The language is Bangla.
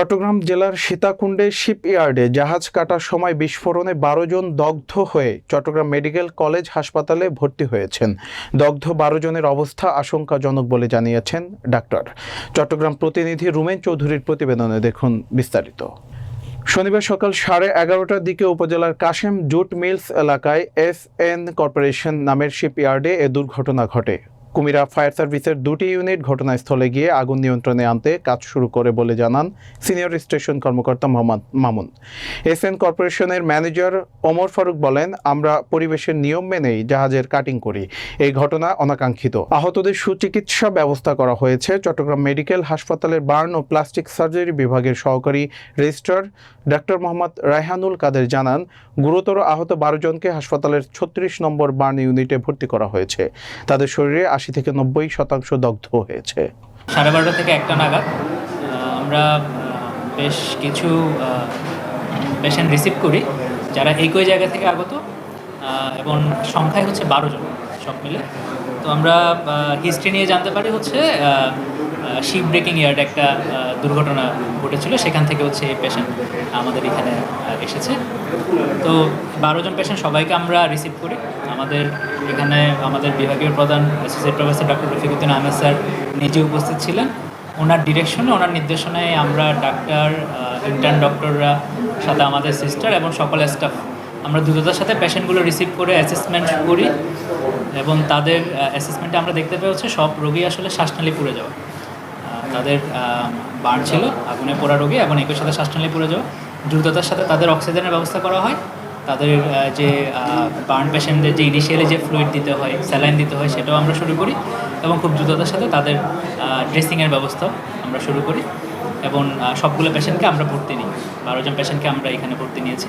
চট্টগ্রাম জেলার সীতাকুণ্ডে শিপইয়ার্ডে জাহাজ কাটার সময় বিস্ফোরণে বারো জন দগ্ধ হয়ে চট্টগ্রাম মেডিকেল কলেজ হাসপাতালে ভর্তি হয়েছেন। দগ্ধ বারো জনের অবস্থা আশঙ্কাজনক বলে জানিয়েছেন ডাক্তার। চট্টগ্রাম প্রতিনিধি রুমেন চৌধুরীর প্রতিবেদনে দেখুন বিস্তারিত। শনিবার সকাল সাড়ে এগারোটার দিকে উপজেলার কাশেম জুট মিলস এলাকায় এস এন কর্পোরেশন নামের শিপইয়ার্ডে এ দুর্ঘটনা ঘটে। কুমিরা ফায়ার সার্ভিসের দুটি ইউনিট ঘটনাস্থলে গিয়ে আগুন নিয়ন্ত্রণে আনতে কাজ শুরু করে বলে জানান সিনিয়র স্টেশন কর্মকর্তা মোহাম্মদ মামুন। এস এন কর্পোরেশনের ম্যানেজার ওমর ফারুক বলেন, আমরা পরিবেশের নিয়ম মেনেই জাহাজের কাটিং করি। এই ঘটনা অনাকাঙ্ক্ষিত। আহতদের সুচিকিৎসা ব্যবস্থা করা হয়েছে চট্টগ্রাম মেডিকেল হাসপাতালের বার্ন ও প্লাস্টিক সার্জারি বিভাগের সহকারী রেজিস্ট্রার ডাক্তার মোহাম্মদ রায়হানুল কাদের জানান, গুরুতর আহত বারো জনকে হাসপাতালের ছত্রিশ নম্বর বার্ন ইউনিটে ভর্তি করা হয়েছে। তাদের শরীরে আশি থেকে নব্বই শতাংশ দগ্ধ হয়েছে। সাড়ে বারোটা থেকে একটা নাগাদ আমরা বেশ কিছু পেশেন্ট রিসিভ করি, যারা একই জায়গা থেকে আগত এবং সংখ্যায় হচ্ছে বারো জন, সব মিলে। তো আমরা হিস্ট্রি নিয়ে জানতে পারি হচ্ছে শিপ ব্রেকিং ইয়ার্ড একটা দুর্ঘটনা ঘটেছিল। সেখান থেকে হচ্ছে এই পেশেন্ট আমাদের এখানে এসেছে। তো বারো জন পেশেন্ট সবাইকে আমরা রিসিভ করি। আমাদের এখানে আমাদের বিভাগীয় প্রধান associate professor doctor Rafiquddin Ahmed sir নিজে উপস্থিত ছিলেন। ওনার ডিরেকশনে ওনার নির্দেশনায় আমরা ডাক্তার ইন্টার্ন ডক্টররা সাথে আমাদের সিস্টার এবং সকল স্টাফ আমরা দ্রুততার সাথে পেশেন্টগুলো রিসিভ করে অ্যাসেসমেন্ট করি। এবং তাদের অ্যাসেসমেন্টে আমরা দেখতে পাই হচ্ছে সব রোগী আসলে শ্বাসনালী পুড়ে যাওয়া। তাদের বার্ন ছিল, আগুনে পোড়া রোগী এবং একই সাথে শ্বাসনালী পুড়ে যাওয়া। দ্রুততার সাথে তাদের অক্সিজেনের ব্যবস্থা করা হয়। তাদের যে বার্ন পেশেন্টদের যে ইনিশিয়ালি যে ফ্লুইড দিতে হয় স্যালাইন দিতে হয়, সেটাও আমরা শুরু করি এবং খুব দ্রুততার সাথে তাদের ড্রেসিংয়ের ব্যবস্থাও আমরা শুরু করি এবং সবগুলো পেশেন্টকে আমরা ভর্তি নিই। বারো জন পেশেন্টকে আমরা এখানে ভর্তি নিয়েছি।